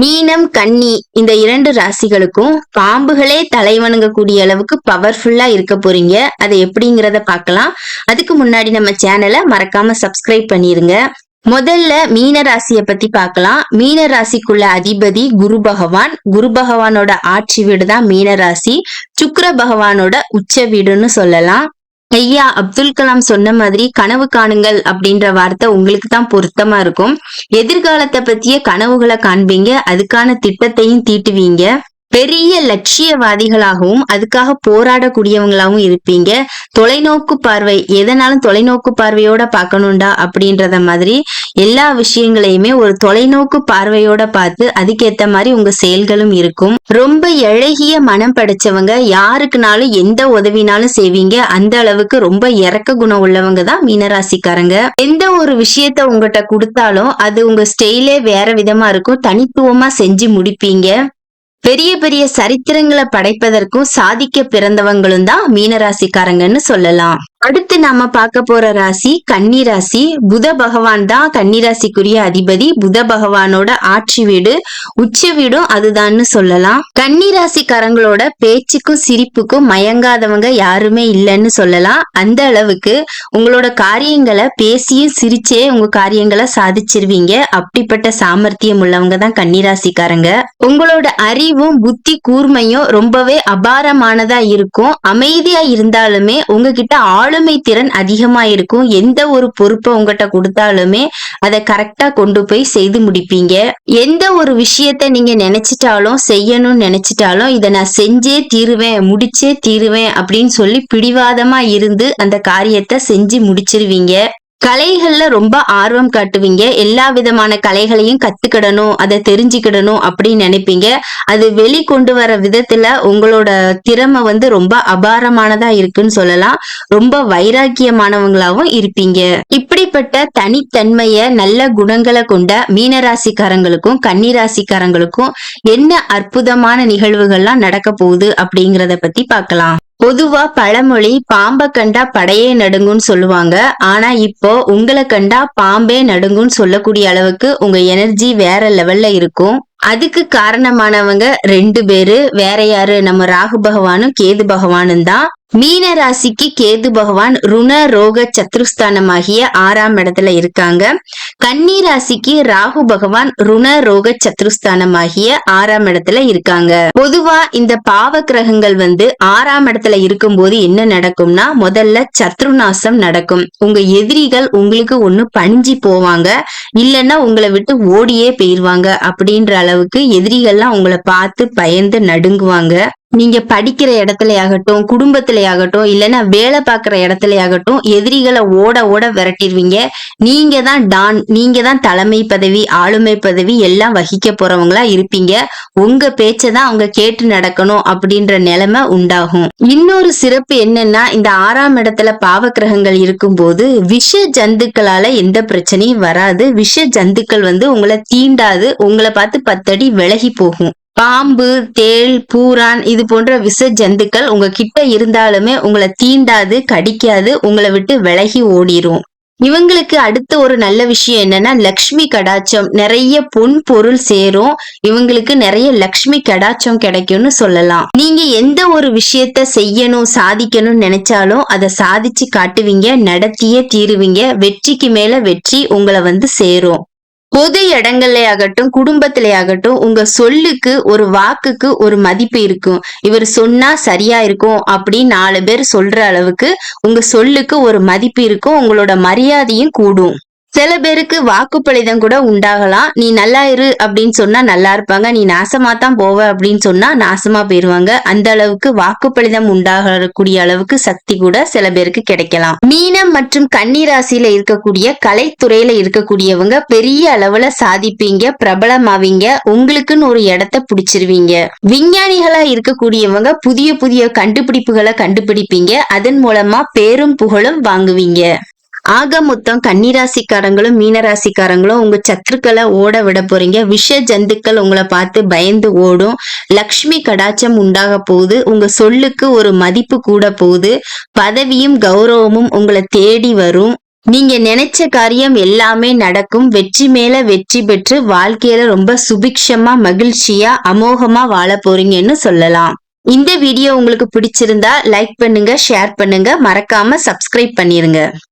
மீனம் கன்னி இந்த இரண்டு ராசிகளுக்கும் பாம்புகளே தலைவணங்கக்கூடிய அளவுக்கு பவர்ஃபுல்லா இருக்க போறீங்க. அதை எப்படிங்கிறத பார்க்கலாம். அதுக்கு முன்னாடி நம்ம சேனலை மறக்காம சப்ஸ்கிரைப் பண்ணிருங்க. முதல்ல மீன ராசியை பத்தி பார்க்கலாம். மீன ராசிக்குள்ள அதிபதி குரு பகவான். குரு பகவானோட ஆட்சி வீடு தான் மீன ராசி. சுக்கர பகவானோட உச்ச வீடுன்னு சொல்லலாம். ஐயா அப்துல் கலாம் சொன்ன மாதிரி கனவு காணுங்கள் அப்படின்ற வார்த்தை உங்களுக்கு தான் பொருத்தமா இருக்கும். எதிர்காலத்தை பத்திய கனவுகளை காண்பீங்க. அதுக்கான திட்டத்தையும் தீட்டுவீங்க. பெரிய லட்சியவாதிகளாகவும் அதுக்காக போராடக்கூடியவங்களாகவும் இருப்பீங்க. தொலைநோக்கு பார்வை எதனாலும் தொலைநோக்கு பார்வையோட பார்க்கணும்டா அப்படின்றத மாதிரி எல்லா விஷயங்களையுமே ஒரு தொலைநோக்கு பார்வையோட பார்த்து அதுக்கேத்த மாதிரி உங்க செயல்களும் இருக்கும். ரொம்ப எழகிய மனம் படைச்சவங்க யாருக்குனாலும் எந்த உதவினாலும் செய்வீங்க. அந்த அளவுக்கு ரொம்ப இறக்க குணம் உள்ளவங்க தான் மீனராசிக்காரங்க. எந்த ஒரு விஷயத்த உங்ககிட்ட கொடுத்தாலும் அது உங்க ஸ்டைலே வேற விதமா இருக்கும். தனித்துவமா செஞ்சு முடிப்பீங்க. பெரிய பெரிய சரித்திரங்களை படைப்பதற்கும் சாதிக்க பிறந்தவங்களும் தான் மீனராசிக்காரங்கன்னு சொல்லலாம். அடுத்து நாம பார்க்க போற ராசி கன்னி ராசி. புத பகவான் தான் கன்னி ராசிக்குரிய அதிபதி. புத பகவானோட ஆட்சி வீடு உச்ச வீடும் அதுதான்னு சொல்லலாம். கன்னி ராசிக்காரங்களோட பேச்சுக்கும் சிரிப்புக்கும் மயங்காதவங்க யாருமே இல்லைன்னு சொல்லலாம். அந்த அளவுக்கு உங்களோட காரியங்களை பேசியும் சிரிச்சே உங்க காரியங்களை சாதிச்சிருவீங்க. அப்படிப்பட்ட சாமர்த்தியம் உள்ளவங்க தான் கன்னிராசிக்காரங்க உங்களோட அறிவும் புத்தி கூர்மையும் ரொம்பவே அபாரமானதா இருக்கும். அமைதியா இருந்தாலுமே உங்ககிட்ட ஆளுமை திறன் அதிகமா இருக்கும் எந்த ஒரு பொறுப்பை உங்ககிட்ட கொடுத்தாலுமே அதை கரெக்டா கொண்டு போய் செய்து முடிப்பீங்க. எந்த ஒரு விஷயத்த நீங்க நினைச்சிட்டாலும் செய்யணும்னு நினைச்சிட்டாலும் இதை நான் செஞ்சே தீருவேன் முடிச்சே தீருவேன் அப்படின்னு சொல்லி பிடிவாதமா இருந்து அந்த காரியத்தை செஞ்சு முடிச்சிருவீங்க. கலைகள்ல ரொம்ப ஆர்வம் காட்டுவீங்க. எல்லா விதமான கலைகளையும் கத்துக்கிடணும் அதை தெரிஞ்சுக்கிடணும் அப்படின்னு நினைப்பீங்க. அது வெளி கொண்டு வர விதத்துல உங்களோட திறமை வந்து ரொம்ப அபாரமானதா இருக்குன்னு சொல்லலாம். ரொம்ப வைராக்கியமானவங்களாவும் இருப்பீங்க. இப்படிப்பட்ட தனித்தன்மைய நல்ல குணங்களை கொண்ட மீனராசிக்காரங்களுக்கும் கன்னிராசிக்காரங்களுக்கும் என்ன அற்புதமான நிகழ்வுகள்லாம் நடக்க போகுது அப்படிங்கிறத பத்தி பார்க்கலாம். பொதுவா பழமொழி பாம்பை கண்டா படையே நடுங்கும்னு சொல்லுவாங்க. ஆனா இப்போ உங்களை கண்டா பாம்பே நடுங்கும்னு சொல்லக்கூடிய அளவுக்கு உங்க எனர்ஜி வேற லெவல்ல இருக்கும். அதுக்கு காரணமானவங்க ரெண்டு பேரு. வேற யாரு? நம்ம ராகு பகவானும் கேது பகவானும் தான். மீன ராசிக்கு கேது பகவான் ருண ரோக சத்ருஸ்தானமாகிய ஆறாம் இடத்துல இருக்காங்க. கன்னி ராசிக்கு ராகு பகவான் ருண ரோக சத்ருஸ்தானமாகிய ஆறாம் இடத்துல இருக்காங்க. பொதுவா இந்த பாவ கிரகங்கள் வந்து ஆறாம் இடத்துல இருக்கும்போது என்ன நடக்கும்னா முதல்ல சத்ருநாசம் நடக்கும். உங்க எதிரிகள் உங்களுக்கு ஒண்ணு பணிஞ்சு போவாங்க. இல்லைன்னா உங்களை விட்டு ஓடியே போயிருவாங்க. அப்படின்ற அளவுக்கு எதிரிகள்லாம் உங்களை பார்த்து பயந்து நடுங்குவாங்க. நீங்க படிக்கிற இடத்துலயாகட்டும் குடும்பத்திலேயாகட்டும் இல்லைன்னா வேலை பார்க்குற இடத்துலயாகட்டும் எதிரிகளை ஓட ஓட விரட்டிடுவீங்க நீங்க தான் டான் நீங்க தான் தலைமை பதவி ஆளுமை பதவி எல்லாம் வகிக்க போறவங்களா இருப்பீங்க. உங்க பேச்சை தான் அவங்க கேட்டு நடக்கணும் அப்படின்ற நிலைமை உண்டாகும். இன்னொரு சிறப்பு என்னன்னா இந்த ஆறாம் இடத்துல பாவக்கிரகங்கள் இருக்கும்போது விஷ ஜந்துக்களால எந்த பிரச்சனையும் வராது. விஷ ஜந்துக்கள் வந்து உங்களை தீண்டாது உங்களை பார்த்து பத்தடி விலகி போகும். பாம்பு தேள் பூரான் இது போன்ற விஷ ஜந்துக்கள் உங்க கிட்ட இருந்தாலுமே உங்களை தீண்டாது கடிக்காது உங்களை விட்டு விலகி ஓடிரும். இவங்களுக்கு அடுத்த ஒரு நல்ல விஷயம் என்னன்னா லக்ஷ்மி கடாச்சம் நிறைய பொன் பொருள் சேரும். இவங்களுக்கு நிறைய லக்ஷ்மி கடாச்சம் கிடைக்கும்னு சொல்லலாம். நீங்க எந்த ஒரு விஷயத்த செய்யணும் சாதிக்கணும்னு நினைச்சாலும் அதை சாதிச்சு காட்டுவீங்க நடத்தியே தீருவீங்க வெற்றிக்கு மேல வெற்றி உங்களை வந்து சேரும். பொது இடங்கள்லயாகட்டும் குடும்பத்திலேயாகட்டும் உங்க சொல்லுக்கு ஒரு வாக்குக்கு ஒரு மதிப்பு இருக்கும். இவர் சொன்னா சரியா இருக்கும் அப்படின்னு நாலு பேர் சொல்ற அளவுக்கு உங்க சொல்லுக்கு ஒரு மதிப்பு இருக்கும். உங்களோட மரியாதையும் கூடும். சில பேருக்கு வாக்குப்பளிதம் கூட உண்டாகலாம். நீ நல்லா இரு அப்படின்னு சொன்னா நல்லா இருப்பாங்க. நீ நாசமா தான் போவ அப்படின்னு சொன்னா நாசமா போயிருவாங்க. அந்த அளவுக்கு வாக்குப்பளிதம் உண்டாகக்கூடிய அளவுக்கு சக்தி கூட சில பேருக்கு கிடைக்கலாம். மீனம் மற்றும் கன்னிராசியில இருக்கக்கூடிய கலைத்துறையில இருக்கக்கூடியவங்க பெரிய அளவுல சாதிப்பீங்க பிரபலமாவீங்க. உங்களுக்குன்னு ஒரு இடத்த பிடிச்சிருவீங்க. விஞ்ஞானிகளா இருக்கக்கூடியவங்க புதிய புதிய கண்டுபிடிப்புகளை கண்டுபிடிப்பீங்க. அதன் மூலமா பேரும் புகழும் வாங்குவீங்க. ஆக மொத்தம் கன்னிராசிக்காரங்களும் மீனராசிக்காரங்களும் உங்க சத்துருக்களை ஓட விட போறீங்க. விஷ ஜந்துக்கள் உங்களை பார்த்து பயந்து ஓடும். லக்ஷ்மி கடாச்சம் உண்டாக போகுது. உங்க சொல்லுக்கு ஒரு மதிப்பு கூட போகுது. பதவியும் கௌரவமும் உங்களை தேடி வரும். நீங்க நினைச்ச காரியம் எல்லாமே நடக்கும். வெற்றி மேல வெற்றி பெற்று வாழ்க்கையில ரொம்ப சுபிக்ஷமா மகிழ்ச்சியா அமோகமா வாழ போறீங்கன்னு சொல்லலாம். இந்த வீடியோ உங்களுக்கு பிடிச்சிருந்தா லைக் பண்ணுங்க ஷேர் பண்ணுங்க. மறக்காம சப்ஸ்கிரைப் பண்ணிருங்க.